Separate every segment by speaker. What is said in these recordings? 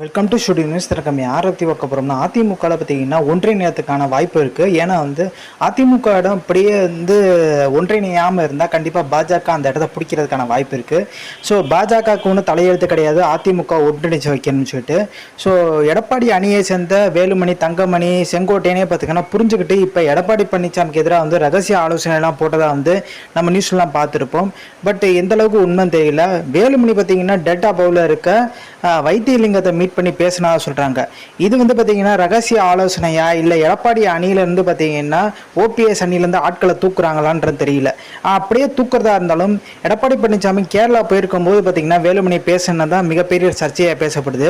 Speaker 1: Welcome to studio news திறக்கம். யாரை பற்றி பார்க்க போகிறோம்னா அதிமுகவில் பார்த்தீங்கன்னா ஒன்றிணையத்துக்கான வாய்ப்பு இருக்குது ஏன்னா வந்து அதிமுக இடம் அப்படியே வந்து ஒன்றிணையாமல் இருந்தால் கண்டிப்பாக பாஜக அந்த இடத்த பிடிக்கிறதுக்கான வாய்ப்பு இருக்குது ஸோ பாஜகவுக்கு ஒன்றும் தலையெழுத்து கிடையாது. அதிமுக ஒன்றிணைச்சு வைக்கணும்னு சொல்லிட்டு. ஸோ எடப்பாடி அணியை சேர்ந்த வேலுமணி தங்கமணி செங்கோட்டையனே பார்த்திங்கன்னா புரிஞ்சுக்கிட்டு இப்போ எடப்பாடி பழனிசாமிக்கு எதிராக வந்து ரகசிய ஆலோசனைலாம் போட்டதாக வந்து நம்ம நியூஸ்லாம் பார்த்துருப்போம். பட் எந்த அளவுக்கு உண்மை தெரியல. வேலுமணி பார்த்தீங்கன்னா டெட்டா பவுலில் இருக்க வைத்தியலிங்கத்தை மீட் பண்ணி பேசினதா சொல்கிறாங்க இது வந்து பார்த்தீங்கன்னா ரகசிய ஆலோசனையா? இல்லை எடப்பாடி அணியிலேருந்து பார்த்தீங்கன்னா ஓபிஎஸ் அணியிலேருந்து ஆட்களை தூக்குறாங்களான்றது தெரியல. அப்படியே தூக்குறதா இருந்தாலும் எடப்பாடி பழனிசாமி கேரளா போயிருக்கும் போது பார்த்தீங்கன்னா வேலுமணி பேசுனது தான் மிகப்பெரிய சர்ச்சையாக பேசப்படுது.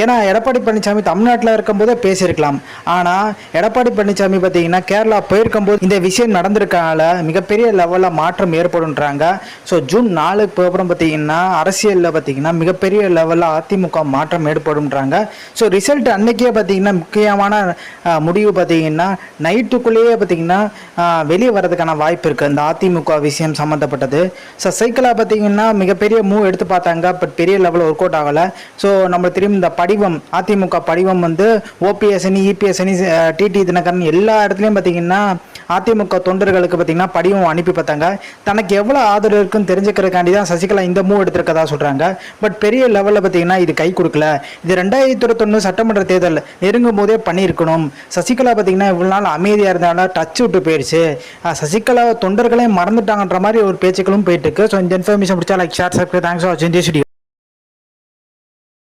Speaker 1: ஏன்னா எடப்பாடி பழனிசாமி தமிழ்நாட்டில் இருக்கும்போதே பேசியிருக்கலாம். ஆனால் எடப்பாடி பழனிசாமி பார்த்தீங்கன்னா கேரளா போயிருக்கும் போது இந்த விஷயம் நடந்திருக்கனால மிகப்பெரிய லெவலில் மாற்றம் ஏற்படுன்றாங்க ஸோ ஜூன் நாலுக்கு அப்புறம் பார்த்தீங்கன்னா அரசியலில் பார்த்தீங்கன்னா மிகப்பெரிய லெவலில் அதிமுக மாற்றம் ஏற்படும். ஏற்படும்ன்றாங்க ஸோ ரிசல்ட் அன்னைக்கே பார்த்தீங்கன்னா முக்கியமான முடிவு பார்த்தீங்கன்னா நைட்டுக்குள்ளேயே பார்த்தீங்கன்னா வெளியே வரதுக்கான வாய்ப்பு இருக்குது இந்த அதிமுக விஷயம் சம்மந்தப்பட்டது ஸோ சைக்கிளாக பார்த்தீங்கன்னா மிகப்பெரிய மூவ் எடுத்து பார்த்தாங்க. பட் பெரிய லெவலில் ஒர்க் அவுட் ஆகலை. ஸோ நம்ம திரும்பி இந்த படிவம் அதிமுக படிவம் வந்து ஓபிஎஸ் அணி இபிஎஸ் அணி டிடி தினகரன் எல்லா இடத்துலையும் பார்த்தீங்கன்னா அதிமுக தொண்டர்களுக்கு பார்த்தீங்கன்னா படிவம் அனுப்பி பார்த்தாங்க. தனக்கு எவ்வளோ ஆதரவு இருக்குன்னு தெரிஞ்சுக்கிறதுக்காண்டி தான் சசிகலா இந்த மூவ் எடுத்திருக்கதா சொல்கிறாங்க பட் பெரிய லெவலில் பார்த்தீங்கன்னா இது கை கொடுக்கல. இது ரெண்டாயிரத்தி இருபத்தொன்று சட்டமன்ற தேர்தல் நெருங்கும் போதே பண்ணியிருக்கணும். சசிகலா பார்த்தீங்கன்னா இவ்வளோ நாள் அமைதியாக இருந்தாலும் டச் விட்டு போயிடுச்சு சசிகலா தொண்டர்களே மறந்துட்டாங்கன்ற மாதிரி ஒரு பேச்சுக்களும் போயிட்டு இருக்கு. ஸோ இந்த இன்ஃபர்மேஷன் பிடிச்சா like share subscribe thanks for வாட்சிங் தி